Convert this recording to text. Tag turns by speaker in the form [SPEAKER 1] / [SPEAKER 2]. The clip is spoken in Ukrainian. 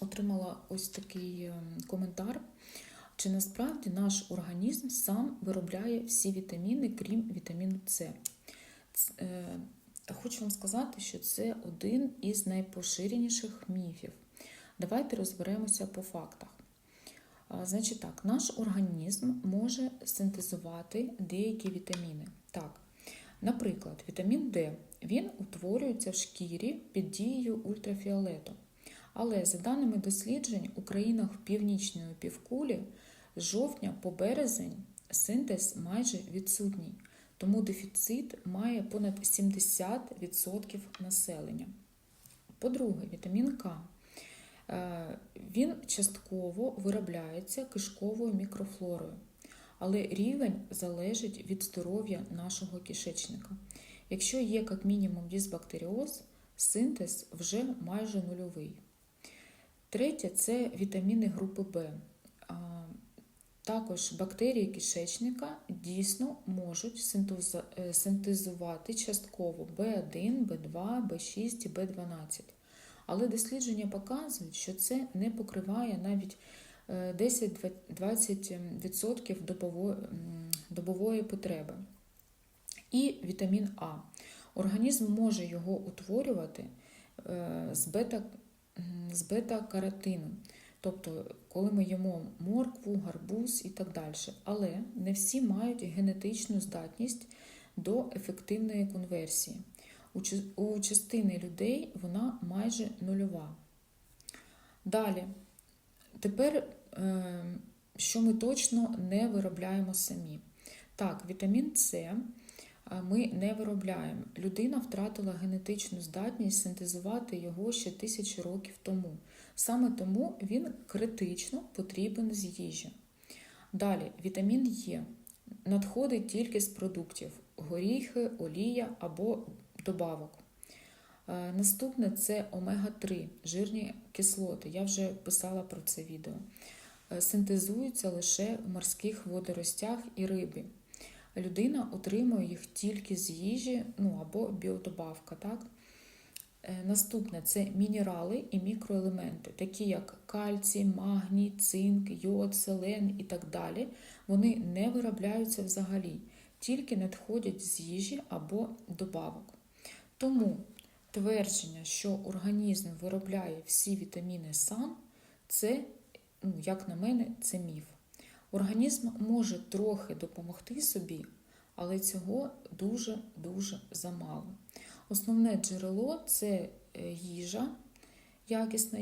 [SPEAKER 1] отримала ось такий е, коментар. Чи насправді наш організм сам виробляє всі вітаміни, крім вітаміну С? Е, Хочу вам сказати, що це один із найпоширеніших міфів. Давайте розберемося по фактах. Значить так, наш організм може синтезувати деякі вітаміни. Так, наприклад, вітамін D він утворюється в шкірі під дією ультрафіолету. Але за даними досліджень, у країнах північної півкулі з жовтня по березень синтез майже відсутній, тому дефіцит має понад 70% населення. По-друге, вітамін К. Е, Він частково виробляється кишковою мікрофлорою, але рівень залежить від здоров'я нашого кишечника. Якщо є як мінімум дисбактеріоз, синтез вже майже нульовий. Третє це вітаміни групи В. Також бактерії кишечника дійсно можуть е, синтезувати частково В1, В2, В6 і В12. Але дослідження показують, що це не покриває навіть е, 10-20% добової, добової потреби. І вітамін А. Організм може його утворювати е, з бета, з бета-каротину. Тобто, коли ми їмо моркву, гарбуз і так далі. Але не всі мають генетичну здатність до ефективної конверсії. У частини людей вона майже нульова. Далі, тепер, е, що ми точно не виробляємо самі. Так, вітамін С ми не виробляємо. Людина втратила генетичну здатність синтезувати його ще тисячі років тому. Саме тому він критично потрібен з їжі. Далі, вітамін Е надходить тільки з продуктів: горіхи, олія або добавок. Е, Наступне це омега-3, жирні кислоти. Я вже писала про це відео. Е, Синтезуються лише в морських водоростях і рибі. Людина отримує їх тільки з їжі, ну або біодобавка. Так? Е, Наступне це мінерали і мікроелементи, такі як кальцій, магній, цинк, йод, селен і так далі. Вони не виробляються взагалі, тільки надходять з їжі або добавок. Тому твердження, що організм виробляє всі вітаміни сам, це, ну, як на мене, це міф. Організм може трохи допомогти собі, але цього дуже-дуже замало. Основне джерело це е, їжа, якісна